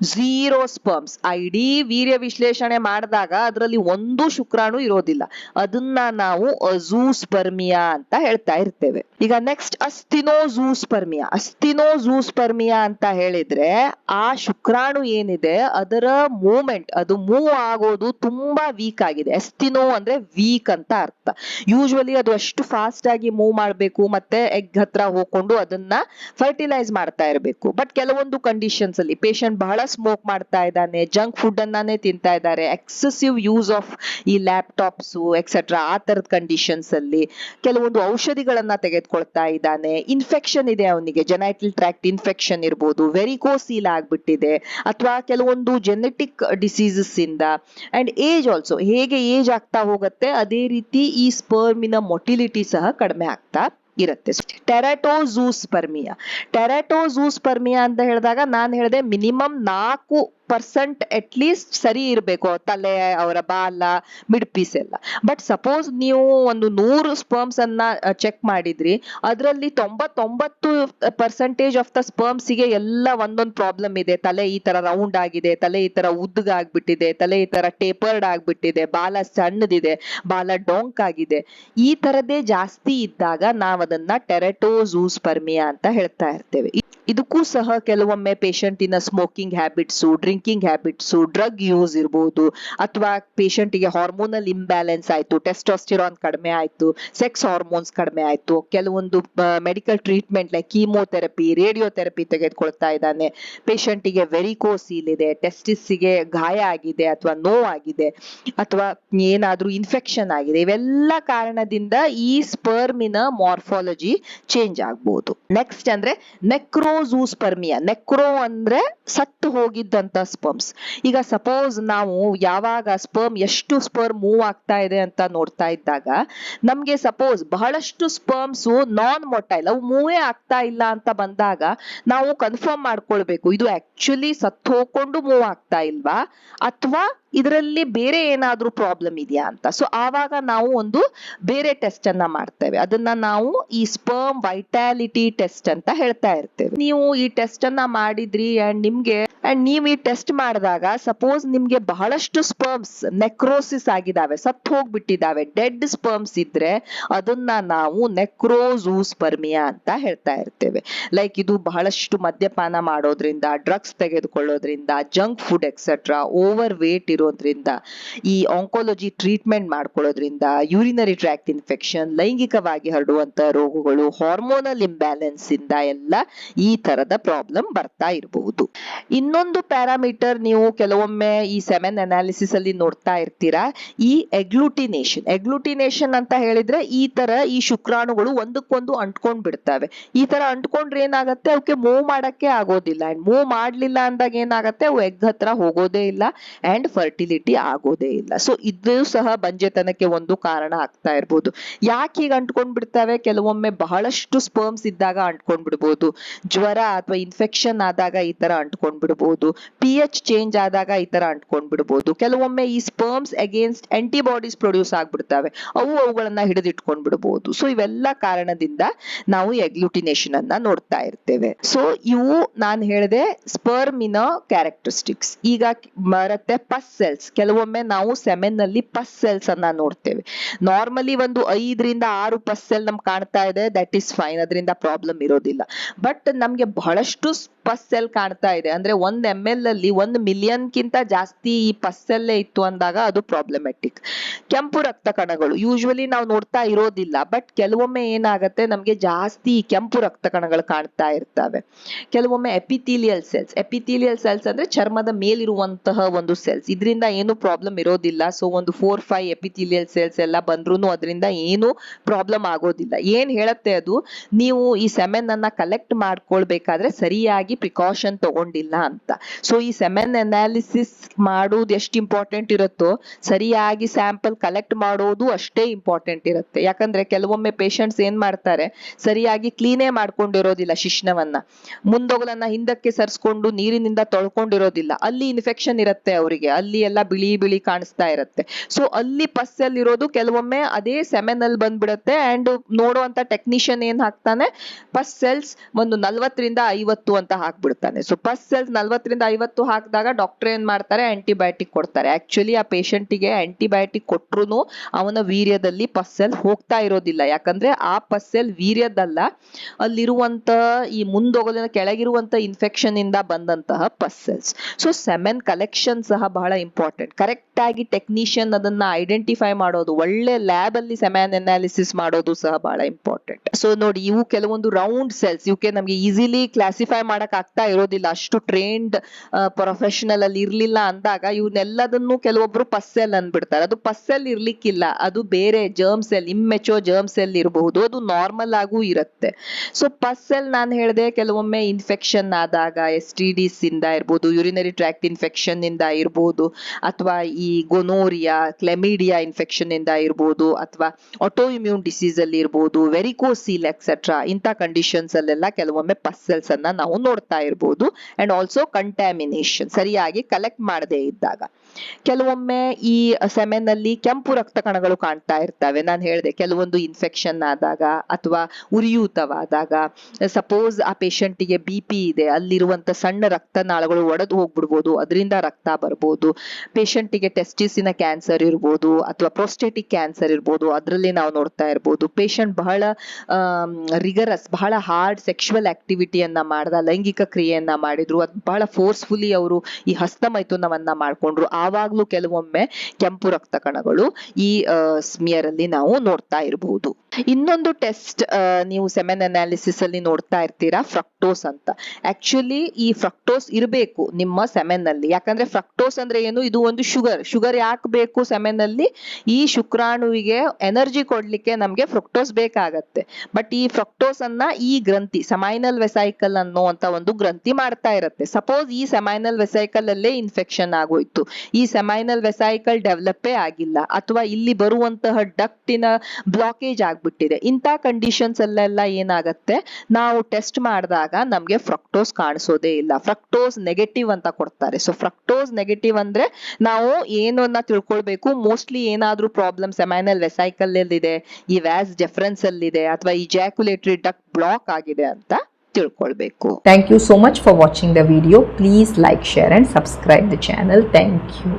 ಝೀರೋ ಸ್ಪರ್ಮ್ಸ್ ಆ ಇಡೀ ವೀರ್ಯ ವಿಶ್ಲೇಷಣೆ ಮಾಡಿದಾಗ ಅದರಲ್ಲಿ ಒಂದು ಶುಕ್ರಾಣು ಇರೋದಿಲ್ಲ. ಅದನ್ನ ನಾವು ಅಜೂಸ್ಪರ್ಮಿಯಾ ಅಂತ ಹೇಳ್ತಾ ಇರ್ತೇವೆ. ಈಗ ನೆಕ್ಸ್ಟ್ ಅಸ್ತಿನೋಝೂಸ್ಪರ್ಮಿಯಾ ಅಸ್ತಿನೋಝೂಸ್ಪರ್ಮಿಯಾ ಅಂತ ಹೇಳಿದ್ರೆ ಆ ಶುಕ್ರಾಣು ಏನಿದೆ? ಅದರ ಮೂಮೆಂಟ್ ಅದು ಮೂವ್ ಆಗೋದು ತುಂಬಾ ವೀಕ್ ಆಗಿದೆ. ಅಸ್ತಿನೋ ಅಂದ್ರೆ ವೀಕ್ ಅಂತ ಅರ್ಥ. ಯೂಶುವಲಿ ಅದು ಅಷ್ಟು ಫಾಸ್ಟ್ ಆಗಿ ಮೂವ್ ಮಾಡಬೇಕು, ಮತ್ತೆ ಎಗ್ ಹತ್ರ ಹೋಗ್ಕೊಂಡು ಅದನ್ನ ಫರ್ಟಿಲೈಸ್ ಮಾಡ್ತಾ ಇರಬೇಕು. ಬಟ್ ಕೆಲವೊಂದು ಕಂಡೀಷನ್ಸ್ ಅಲ್ಲಿ ಪೇಷಂಟ್ ಬಹಳ ಸ್ಮೋಕ್ ಮಾಡ್ತಾ ಇದ್ದಾನೆ ಜಂಕ್ ಫುಡ್ ಅನ್ನೇ ತಿಂತಾ ಇದ್ದಾರೆ. ಎಕ್ಸೆಸಿವ್ ಯೂಸ್ ಆಫ್ ಈ ಲ್ಯಾಪ್ಟಾಪ್ಸ್ ಎಕ್ಸೆಟ್ರಾ ಆ ತರದ ಕಂಡೀಷನ್ಸ್ ಅಲ್ಲಿ ಕೆಲವೊಂದು ಔಷಧಿಗಳನ್ನ ತೆಗೆದುಕೊಳ್ತಾ ಇದ್ದಾನೆ. ಇನ್ಫೆಕ್ಷನ್ ಇದೆ ಅವನಿಗೆ ಜೆನೈಟಲ್ ಟ್ರ್ಯಾಕ್ಟ್ ಇನ್ಫೆಕ್ಷನ್ ಇರ್ಬೋದು ವೆರಿಕೋಸೀಲ್ ಆಗ್ಬಿಟ್ಟಿದೆ, ಅಥವಾ ಕೆಲವೊಂದು ಜೆನೆಟಿಕ್ ಡಿಸೀಸಸ್ ಇಂದ. ಅಂಡ್ ಏಜ್ ಆಲ್ಸೋ ಹೇಗೆ ಏಜ್ ಆಗ್ತಾ ಹೋಗುತ್ತೆ, ಅದೇ ರೀತಿ ಈ ಸ್ಪರ್ಮಿನ ಮೊಟಿಲಿಟಿ ಸಹ ಕಡಿಮೆ ಆಗ್ತಾ ಇರುತ್ತೆ. ಟೆರಾಟೋಝೂಸ್ಪರ್ಮಿಯಾ ಟೆರಾಟೋಝೂಸ್ಪರ್ಮಿಯಾ ಅಂತ ಹೇಳಿದಾಗ ನಾನು ಹೇಳಿದೆ ಮಿನಿಮಮ್ ನಾಲ್ಕು ಪರ್ಸೆಂಟ್ ಅಟ್ ಲೀಸ್ಟ್ ಸರಿ ಇರಬೇಕು, ತಲೆ, ಅವರ ಬಾಲ ಮಿಡ್ ಪೀಸ್ ಎಲ್ಲ. ಬಟ್ ಸಪೋಸ್ ನೀವು ಒಂದು ನೂರು ಸ್ಪರ್ಮ್ಸ್ ಅನ್ನ ಚೆಕ್ ಮಾಡಿದ್ರಿ, ಅದರಲ್ಲಿ ತೊಂಬತ್ತೊಂಬತ್ತು ಪರ್ಸೆಂಟೇಜ್ ಆಫ್ ದ ಸ್ಪರ್ಮ್ಸ್ಗೆ ಎಲ್ಲ ಒಂದೊಂದು ಪ್ರಾಬ್ಲಮ್ ಇದೆ. ತಲೆ ಈ ತರ ರೌಂಡ್ ಆಗಿದೆ, ತಲೆ ಈ ತರ ಉದ್ದಗಾಗ್ಬಿಟ್ಟಿದೆ ತಲೆ ಈ ತರ ಟೇಪರ್ಡ್ ಆಗ್ಬಿಟ್ಟಿದೆ, ಬಾಲ ಸಣ್ಣದಿದೆ, ಬಾಲ ಡೊಂಕ್ ಆಗಿದೆ. ಈ ತರದೇ ಜಾಸ್ತಿ ಇದ್ದಾಗ ನಾವ್ ಅದನ್ನ ಟೆರೆಟೋಝೂಸ್ಪರ್ಮಿಯಾ ಅಂತ ಹೇಳ್ತಾ ಇರ್ತೇವೆ. ಇದಕ್ಕೂ ಸಹ ಕೆಲವೊಮ್ಮೆ ಪೇಷಂಟಿನ smoking habits, drinking habits, drug use ಇರ್ಬೋದು. ಅಥವಾ ಪೇಷಂಟಿಗೆ ಹಾರ್ಮೋನಲ್ ಇಂಬ್ಯಾಲೆನ್ಸ್ ಆಯಿತು, ಟೆಸ್ಟೋಸ್ಟಿರಾನ್ ಕಡಿಮೆ ಆಯಿತು, ಸೆಕ್ಸ್ ಹಾರ್ಮೋನ್ಸ್ ಕಡಿಮೆ ಆಯಿತು. ಕೆಲವೊಂದು medical treatment like chemotherapy, radiotherapy ತೆಗೆದುಕೊಳ್ತಾ ಇದ್ದಾನೆ. ಪೇಷಂಟಿಗೆ ವೆರಿಕೋಸೀಲ್ ಇದೆ ಟೆಸ್ಟಿಸ್ಗೆ ಗಾಯ ಆಗಿದೆ ಅಥವಾ ನೋವಾಗಿದೆ ಅಥವಾ ಏನಾದರೂ ಇನ್ಫೆಕ್ಷನ್ ಆಗಿದೆ. ಇವೆಲ್ಲ ಕಾರಣದಿಂದ ಈ ಸ್ಪರ್ಮಿನ ಮಾರ್ಫಾಲಜಿ ಚೇಂಜ್ ಆಗ್ಬೋದು. ನೆಕ್ಸ್ಟ್ ಅಂದ್ರೆ ನೆಕ್ರೋಝೂಸ್ಪರ್ಮಿಯಾ ನೆಕ್ರೋ ಅಂದ್ರೆ ಸತ್ತು ಹೋಗಿದ್ದಂತ ಸ್ಪರ್ಮ್ಸ್ ಈಗ ಸಪೋಸ್ ನಾವು ಯಾವಾಗ ಸ್ಪರ್ಮ್ ಎಷ್ಟು ಸ್ಪರ್ಮ್ ಮೂವ್ ಆಗ್ತಾ ಇದೆ ಅಂತ ನೋಡ್ತಾ ಇದ್ದಾಗ, ನಮ್ಗೆ ಸಪೋಸ್ ಬಹಳಷ್ಟು ಸ್ಪರ್ಮ್ಸ್ ನಾನ್ ಮೊಟೈಲ್ ಅವು ಮೂವೇ ಆಗ್ತಾ ಇಲ್ಲ ಅಂತ ಬಂದಾಗ ನಾವು ಕನ್ಫರ್ಮ್ ಮಾಡ್ಕೊಳ್ಬೇಕು, ಇದು ಆಕ್ಚುಲಿ ಸತ್ತು ಹೋಗ್ಕೊಂಡು ಮೂವ್ ಆಗ್ತಾ ಇಲ್ವಾ? ಅಥವಾ ಇದರಲ್ಲಿ ಬೇರೆ ಏನಾದ್ರೂ ಪ್ರಾಬ್ಲಮ್ ಇದೆಯಾ ಅಂತ. ಸೊ ಆವಾಗ ನಾವು ಒಂದು ಬೇರೆ ಟೆಸ್ಟ್ ಅನ್ನ ಮಾಡ್ತೇವೆ. ಅದನ್ನ ನಾವು ಈ ಸ್ಪರ್ಮ್ ವೈಟಾಲಿಟಿ ಟೆಸ್ಟ್ ಅಂತ ಹೇಳ್ತಾ ಇರ್ತೇವೆ. ನೀವು ಈ ಟೆಸ್ಟ್ ಅನ್ನ ಮಾಡಿದ್ರಿ ಅಂಡ್ ನಿಮ್ಗೆ ಅಂಡ್ ನೀವು ಈ ಟೆಸ್ಟ್ ಮಾಡಿದಾಗ ಸಪೋಸ್ ನಿಮ್ಗೆ ಬಹಳಷ್ಟು ಸ್ಪರ್ಮ್ಸ್ ನೆಕ್ರೋಸಿಸ್ ಆಗಿದಾವೆ, ಸತ್ತು ಹೋಗ್ಬಿಟ್ಟಿದಾವೆ ಡೆಡ್ ಸ್ಪರ್ಮ್ಸ್ ಇದ್ರೆ ಅದನ್ನ ನಾವು ನೆಕ್ರೋಸೂಸ್ಪರ್ಮಿಯಾ ಅಂತ ಹೇಳ್ತಾ ಇರ್ತೇವೆ. ಲೈಕ್ ಇದು ಬಹಳಷ್ಟು ಮದ್ಯಪಾನ ಮಾಡೋದ್ರಿಂದ ಡ್ರಗ್ಸ್ ತೆಗೆದುಕೊಳ್ಳೋದ್ರಿಂದ junk food etcetera overweight ಇರೋದ್ರಿಂದ ಈ ಆಂಕೋಲಜಿ ಟ್ರೀಟ್ಮೆಂಟ್ ಮಾಡ್ಕೊಳ್ಳೋದ್ರಿಂದ ಯೂರಿನರಿ ಟ್ರ್ಯಾಕ್ಟ್ ಇನ್ಫೆಕ್ಷನ್ ಲೈಂಗಿಕವಾಗಿ ಹರಡುವಂತ ರೋಗಗಳು ಹಾರ್ಮೋನಲ್ ಇಂಬ್ಯಾಲೆನ್ಸ್ ಇಂದ ಎಲ್ಲ ಈ ತರದ ಪ್ರಾಬ್ಲಮ್ ಬರ್ತಾ ಇರಬಹುದು ಇನ್ನೊಂದು ಪ್ಯಾರಾಮೀಟರ್ ನೀವು ಕೆಲವೊಮ್ಮೆ ಈ ಸೆಮೆನ್ ಅನಾಲಿಸಿಸ್ ಅಲ್ಲಿ ನೋಡ್ತಾ ಇರ್ತೀರಾ, ಈ ಎಗ್ಲೂಟಿನೇಷನ್ ಎಗ್ಲೂಟಿನೇಷನ್ ಅಂತ ಹೇಳಿದ್ರೆ ಈ ತರ ಈ ಶುಕ್ರಾಣುಗಳು ಒಂದಕ್ಕೊಂದು ಅಂಟ್ಕೊಂಡ್ ಬಿಡ್ತವೆ. ಈ ತರ ಅಂಟ್ಕೊಂಡ್ರೆ ಏನಾಗುತ್ತೆ ಅವಕ್ಕೆ ಮೂವ್ ಮಾಡಕ್ಕೆ ಆಗೋದಿಲ್ಲ. ಅಂಡ್ ಮೂವ್ ಮಾಡ್ಲಿಲ್ಲ ಅಂದಾಗ ಏನಾಗತ್ತೆ, ಅವು ಎಗ್ ಹತ್ರ ಹೋಗೋದೇ ಇಲ್ಲ. ಅಂಡ್ ಫರ್ಟಿಲಿಟಿ ಆಗೋದೇ ಇಲ್ಲ. ಸೊ ಇದು ಸಹ ಬಂಜೆತನಕ್ಕೆ ಒಂದು ಕಾರಣ ಆಗ್ತಾ ಇರ್ಬೋದು. ಯಾಕೆ ಈಗ ಅಂಟ್ಕೊಂಡ್ ಬಿಡ್ತವೆ? ಕೆಲವೊಮ್ಮೆ ಬಹಳಷ್ಟು ಸ್ಪರ್ಮ್ಸ್ ಇದ್ದಾಗ ಅಂಟ್ಕೊಂಡ್ ಬಿಡ್ಬೋದು. ಜ್ವರ ಅಥವಾ ಇನ್ಫೆಕ್ಷನ್ ಆದಾಗ ಈ ತರ ಅಂಟ್ಕೊಂಡ್ ಬಿಡ್ಬೋದು. ಪಿ ಎಚ್ ಚೇಂಜ್ ಆದಾಗ ಈ ತರ ಅಂಟ್ಕೊಂಡ್ ಬಿಡ್ಬೋದು. ಕೆಲವೊಮ್ಮೆ ಈ ಸ್ಪರ್ಮ್ಸ್ ಅಗೇನ್ಸ್ಟ್ ಆಂಟಿಬಾಡೀಸ್ ಪ್ರೊಡ್ಯೂಸ್ ಆಗ್ಬಿಡ್ತವೆ. ಅವು ಅವುಗಳನ್ನ ಹಿಡಿದಿಟ್ಕೊಂಡ್ ಬಿಡ್ಬೋದು. ಸೊ ಇವೆಲ್ಲ ಕಾರಣದಿಂದ ನಾವು ಎಗ್ಲುಟಿನೇಷನ್ ಅನ್ನ ನೋಡ್ತಾ ಇರ್ತೇವೆ. ಸೊ ಇವು ನಾನು ಹೇಳಿದೆ ಸ್ಪರ್ಮಿನ ಕ್ಯಾರೆಕ್ಟರಿಸ್ಟಿಕ್ಸ್ ಈಗ ಬರುತ್ತೆ ಪಸ್ ಸೆಲ್ಸ್ ಕೆಲವೊಮ್ಮೆ ನಾವು ಸೆಮೆನ್ನಲ್ಲಿ ಪಸ್ ಸೆಲ್ಸ್ ಅನ್ನ ನೋಡ್ತೇವೆ. ನಾರ್ಮಲಿ ಒಂದು ಐದರಿಂದ ಆರು ಪಸ್ ಸೆಲ್ ನಮ್ಗೆ ಕಾಣ್ತಾ ಇದೆ ದಟ್ ಈಸ್ ಫೈನ್ ಅದರಿಂದ ಪ್ರಾಬ್ಲಮ್ ಇರೋದಿಲ್ಲ. ಬಟ್ ನಮ್ಗೆ ಬಹಳಷ್ಟು ಪಸ್ ಸೆಲ್ ಕಾಣ್ತಾ ಇದೆ. ಅಂದ್ರೆ ಒಂದ್ ಎಂ ಎಲ್ ಅಲ್ಲಿ ಒಂದ್ ಮಿಲಿಯನ್ ಕಿಂತ ಜಾಸ್ತಿ ಈ ಪಸ್ ಸೆಲ್ಲೇ ಇತ್ತು ಅಂದಾಗ ಅದು ಪ್ರಾಬ್ಲಮೆಟಿಕ್ ಕೆಂಪು ರಕ್ತ ಕಣಗಳು. ಯೂಶುವಲಿ ನಾವು ನೋಡ್ತಾ ಇರೋದಿಲ್ಲ. ಬಟ್ ಕೆಲವೊಮ್ಮೆ ಏನಾಗತ್ತೆ, ನಮ್ಗೆ ಜಾಸ್ತಿ ಕೆಂಪು ರಕ್ತ ಕಣಗಳು ಕಾಣ್ತಾ ಇರ್ತವೆ. ಕೆಲವೊಮ್ಮೆ ಎಪಿಥೀಲಿಯಲ್ ಸೆಲ್ಸ್ ಎಪಿಥೀಲಿಯಲ್ ಸೆಲ್ಸ್ ಅಂದ್ರೆ ಚರ್ಮದ ಮೇಲಿರುವಂತಹ ಒಂದು ಸೆಲ್ಸ್ ಇದರಿಂದ ಏನು ಪ್ರಾಬ್ಲಮ್ ಇರೋದಿಲ್ಲ. ಸೊ ಒಂದು ಫೋರ್ ಫೈವ್ ಎಪಿಥೀಲಿಯಲ್ ಸೆಲ್ಸ್ ಎಲ್ಲ ಬಂದ್ರೂ ಅದರಿಂದ ಏನು ಪ್ರಾಬ್ಲಮ್ ಆಗೋದಿಲ್ಲ. ಏನ್ ಹೇಳತ್ತೆ ಅದು? ನೀವು ಈ ಸೆಮೆನ್ ಅನ್ನ ಕಲೆಕ್ಟ್ ಮಾಡ್ಕೊಳ್ಬೇಕಾದ್ರೆ ಸರಿಯಾಗಿ ಪ್ರಿಕಾಷನ್ ತಗೊಂಡಿಲ್ಲ ಅಂತ. ಸೊ ಈ ಸೆಮೆನ್ ಅನಾಲಿಸಿಸ್ ಮಾಡೋದು ಎಷ್ಟು ಇಂಪಾರ್ಟೆಂಟ್ ಇರುತ್ತೋ, ಸರಿಯಾಗಿ ಸ್ಯಾಂಪಲ್ ಕಲೆಕ್ಟ್ ಮಾಡೋದು ಅಷ್ಟೇ ಇಂಪಾರ್ಟೆಂಟ್ ಇರುತ್ತೆ. ಯಾಕಂದ್ರೆ ಕೆಲವೊಮ್ಮೆ ಪೇಷಂಟ್ಸ್ ಏನ್ ಮಾಡ್ತಾರೆ? ಸರಿಯಾಗಿ ಕ್ಲೀನೇ ಮಾಡ್ಕೊಂಡಿರೋದಿಲ್ಲ ಶಿಶ್ನವನ್ನ. ಮುಂದೊಗಲನ್ನ ಹಿಂದಕ್ಕೆ ಸರ್ಸ್ಕೊಂಡು ನೀರಿನಿಂದ ತೊಳ್ಕೊಂಡಿರೋದಿಲ್ಲ. ಅಲ್ಲಿ ಇನ್ಫೆಕ್ಷನ್ ಇರುತ್ತೆ ಅವರಿಗೆ. ಅಲ್ಲಿ ಎಲ್ಲ ಬಿಳಿ ಬಿಳಿ ಕಾಣಿಸ್ತಾ ಇರುತ್ತೆ. ಸೊ ಅಲ್ಲಿ ಪಸ್ ಅಲ್ಲಿ ಇರೋದು ಕೆಲವೊಮ್ಮೆ ಅದೇ ಸೆಮೆನ್ ಅಲ್ಲಿ ಬಂದ್ಬಿಡುತ್ತೆ ಅಂಡ್ ನೋಡುವಂತ ಟೆಕ್ನಿಷಿಯನ್ ಏನ್ ಹಾಕ್ತಾನೆ? ಪಸ್ ಸೆಲ್ಸ್ ಒಂದು ನಲ್ವತ್ತರಿಂದ ಐವತ್ತು ಅಂತ ಹಾಕ್ಬಿಡ್ತಾನೆ. ಸೊ ಪಸ್ ಸೆಲ್ಸ್ ನಲ್ವತ್ತರಿಂದ ಐವತ್ತು ಹಾಕಿದಾಗ ಡಾಕ್ಟರ್ ಏನ್ ಮಾಡ್ತಾರೆ? ಆಂಟಿಬಯೋಟಿಕ್ ಕೊಡ್ತಾರೆ. ಆಕ್ಚುಲಿ ಆ ಪೇಷಂಟಿಗೆ ಆಂಟಿಬಯೋಟಿಕ್ ಕೊಟ್ರು ಅವನ ವೀರ್ಯದಲ್ಲಿ ಪಸ್ ಸೆಲ್ ಹೋಗ್ತಾ ಇರೋದಿಲ್ಲ. ಯಾಕಂದ್ರೆ ಆ ಪಸ್ ಸೆಲ್ ವೀರ್ಯದಲ್ಲ. ಅಲ್ಲಿರುವಂತ ಈ ಮುಂದೋಗಲಿನ ಕೆಳಗಿರುವಂತ ಇನ್ಫೆಕ್ಷನ್ ಇಂದ ಬಂದಂತಹ pus cells so semen collection ಸಹ ಬಹಳ ಇಂಪಾರ್ಟೆಂಟ್ ಕರೆಕ್ಟ್ ಆಗಿ ಟೆಕ್ನಿಷಿಯನ್ ಅದನ್ನ ಐಡೆಂಟಿಫೈ ಮಾಡೋದು, ಒಳ್ಳೆ ಲ್ಯಾಬ್ ಅಲ್ಲಿ ಸೆಮ್ಯಾನ್ ಅನಾಲಿಸಿಸ್ ಮಾಡೋದು ಸಹ ಬಹಳ ಇಂಪಾರ್ಟೆಂಟ್ ಸೊ ನೋಡಿ, ಇವು ಕೆಲವೊಂದು ರೌಂಡ್ ಸೆಲ್ಸ್ ಇವಕ್ಕೆ ನಮಗೆ ಈಸಿಲಿ ಕ್ಲಾಸಿಫೈ ಮಾಡಕ್ ಆಗ್ತಾ ಇರೋದಿಲ್ಲ. ಅಷ್ಟು ಟ್ರೈನ್ಡ್ ಪ್ರೊಫೆಷನಲ್ ಅಲ್ಲಿ ಇರ್ಲಿಲ್ಲ ಅಂದಾಗ ಇವನ್ನೆಲ್ಲದನ್ನು ಕೆಲವೊಬ್ರು ಪಸ್ಸೆಲ್ ಅಂದ್ಬಿಡ್ತಾರೆ. ಅದು ಪಸ್ಸೆಲ್ ಇರ್ಲಿಕ್ಕಿಲ್ಲ. ಅದು ಬೇರೆ germ cell immature germ cell ಇರಬಹುದು. ಅದು ನಾರ್ಮಲ್ ಆಗೂ ಇರುತ್ತೆ. ಸೊ ಪಸ್ಸೆಲ್ ನಾನು ಹೇಳಿದೆ, ಕೆಲವೊಮ್ಮೆ ಇನ್ಫೆಕ್ಷನ್ ಆದಾಗ ಎಸ್ ಟಿ ಡಿಸ್ ಇಂದ ಇರ್ಬೋದು ಯೂರಿನರಿ ಟ್ರ್ಯಾಕ್ಟ್ ಇನ್ಫೆಕ್ಷನ್ ಇಂದ ಇರ್ಬೋದು ಅಥವಾ ಈ ಗೊನೋರಿಯಾ, ಕ್ಲೆಮಿಡಿಯಾ ಇನ್ಫೆಕ್ಷನ್ ಇಂದ ಇರ್ಬೋದು ಅಥವಾ ಆಟೋ ಇಮ್ಯೂನ್ ಡಿಸೀಸ್ ಅಲ್ಲಿ ಇರ್ಬೋದು ವೆರಿಕೋಸೀಲ್ ಎಕ್ಸೆಟ್ರಾ ಇಂಥ ಕಂಡೀಷನ್ಸ್ ಅಲ್ಲೆಲ್ಲ ಕೆಲವೊಮ್ಮೆ ಪಸ್ಸೆಲ್ಸ್ ಅನ್ನ ನಾವು ನೋಡ್ತಾ ಇರ್ಬೋದು ಅಂಡ್ ಆಲ್ಸೋ ಕಂಟ್ಯಾಮಿನೇಷನ್ ಸರಿಯಾಗಿ ಕಲೆಕ್ಟ್ ಮಾಡದೇ ಇದ್ದಾಗ. ಕೆಲವೊಮ್ಮೆ ಈ ಸೆಮೆನಲ್ಲಿ ಕೆಂಪು ರಕ್ತ ಕಣಗಳು ಕಾಣ್ತಾ ಇರ್ತವೆ. ನಾನು ಹೇಳಿದೆ ಕೆಲವೊಂದು ಇನ್ಫೆಕ್ಷನ್ ಆದಾಗ ಅಥವಾ ಉರಿಯೂತವಾದಾಗ ಸಪೋಸ್ ಆ ಪೇಷಂಟಿಗೆ ಬಿ ಪಿ ಇದೆ ಅಲ್ಲಿರುವಂತ ಸಣ್ಣ ರಕ್ತನಾಳಗಳು ಒಡೆದು ಹೋಗ್ಬಿಡ್ಬೋದು, ಅದರಿಂದ ರಕ್ತ ಬರ್ಬೋದು ಪೇಷಂಟಿಗೆ ಟೆಸ್ಟಿಸಿನ ಕ್ಯಾನ್ಸರ್ ಇರ್ಬೋದು ಅಥವಾ ಪ್ರೊಸ್ಟೆಟಿಕ್ ಕ್ಯಾನ್ಸರ್ ಇರ್ಬೋದು, ಅದರಲ್ಲಿ ನಾವು ನೋಡ್ತಾ ಇರ್ಬೋದು. ಪೇಷಂಟ್ ಬಹಳ ರಿಗರಸ್ ಬಹಳ ಹಾರ್ಡ್ ಸೆಕ್ಷುವಲ್ ಆಕ್ಟಿವಿಟಿಯನ್ನ ಮಾಡ್ದ, ಲೈಂಗಿಕ ಕ್ರಿಯೆಯನ್ನ ಮಾಡಿದ್ರು, ಅದು ಬಹಳ ಫೋರ್ಸ್ಫುಲಿ ಅವರು ಈ ಹಸ್ತಮೈಥುನವನ್ನ ಮಾಡ್ಕೊಂಡ್ರು. ಆವಾಗಲೂ ಕೆಲವೊಮ್ಮೆ ಕೆಂಪು ರಕ್ತ ಕಣಗಳು ಈ ಸ್ಮಿಯರ್ ಅಲ್ಲಿ ನಾವು ನೋಡ್ತಾ ಇರಬಹುದು ಇನ್ನೊಂದು ಟೆಸ್ಟ್ ನೀವು ಸೆಮೆನ್ ಅನಾಲಿಸಿಸ್ ಅಲ್ಲಿ ನೋಡ್ತಾ ಇರ್ತೀರಾ ಫ್ರಕ್ಟೋಸ್ ಅಂತ. ಆಕ್ಚುಲಿ ಈ ಫ್ರಕ್ಟೋಸ್ ಇರಬೇಕು ನಿಮ್ಮ ಸೆಮೆನ್ ಅಲ್ಲಿ ಯಾಕಂದ್ರೆ ಫ್ರಕ್ಟೋಸ್ ಅಂದ್ರೆ ಏನು, ಇದು ಒಂದು ಶುಗರ್ ಶುಗರ್ ಯಾಕೆ ಬೇಕು ಸೆಮೆನಲ್ಲಿ ಈ ಶುಕ್ರಾಣುವಿಗೆ ಎನರ್ಜಿ ಕೊಡ್ಲಿಕ್ಕೆ ನಮ್ಗೆ ಫ್ರಕ್ಟೋಸ್ ಬೇಕಾಗತ್ತೆ. ಬಟ್ ಈ ಫ್ರಕ್ಟೋಸ್ ಅನ್ನ ಈ ಗ್ರಂಥಿ ಸಮೈನಲ್ ವೆಸೈಕಲ್ ಅನ್ನುವಂತ ಒಂದು ಗ್ರಂಥಿ ಮಾಡ್ತಾ ಇರತ್ತೆ. ಸಪೋಸ್ ಈ ಸೆಮೈನಲ್ ವೆಸೈಕಲ್ ಅಲ್ಲೇ ಇನ್ಫೆಕ್ಷನ್ ಆಗೋಯ್ತು. ಈ ಸೆಮೈನಲ್ ವೆಸೈಕಲ್ ಡೆವಲಪೇ ಆಗಿಲ್ಲ. ಅಥವಾ ಇಲ್ಲಿ ಬರುವಂತಹ ಡಕ್ಟಿನ ಬ್ಲಾಕೇಜ್ ಆಗ್ಬಿಟ್ಟಿದೆ. ಇಂಥ ಕಂಡೀಷನ್ಸ್ ಅಲ್ಲೆಲ್ಲ ಏನಾಗತ್ತೆ? ನಾವು ಟೆಸ್ಟ್ ಮಾಡಿದಾಗ ನಮ್ಗೆ ಫ್ರಕ್ಟೋಸ್ ಕಾಣಿಸೋದೇ ಇಲ್ಲ. ಫ್ರಕ್ಟೋಸ್ ನೆಗೆಟಿವ್ ಅಂತ ಕೊಡ್ತಾರೆ. ಸೊ ಫ್ರಕ್ಟೋಸ್ ನೆಗೆಟಿವ್ ಅಂದ್ರೆ ಅಂದ್ರೆ ನಾವು ಏನು ಅನ್ನ ತಿಳ್ಕೊಳ್ಬೇಕು. ಮೋಸ್ಟ್ಲಿ ಏನಾದ್ರೂ ಪ್ರಾಬ್ಲಮ್ ಎಮೈನಲ್ ವೆಸೈಕಲ್ ಅಲ್ಲಿದೆ, ಈ ವ್ಯಾಸ್ ಡೆಫರೆನ್ಸ್ ಅಲ್ಲಿದೆ, ಅಥವಾ ಇಜಾಕ್ಯುಲೇಟರಿ ಡಕ್ ಬ್ಲಾಕ್ ಆಗಿದೆ ಅಂತ ತಿಳ್ಕೊಳ್ಬೇಕು. Thank you so much for watching the video please like share and subscribe the channel thank you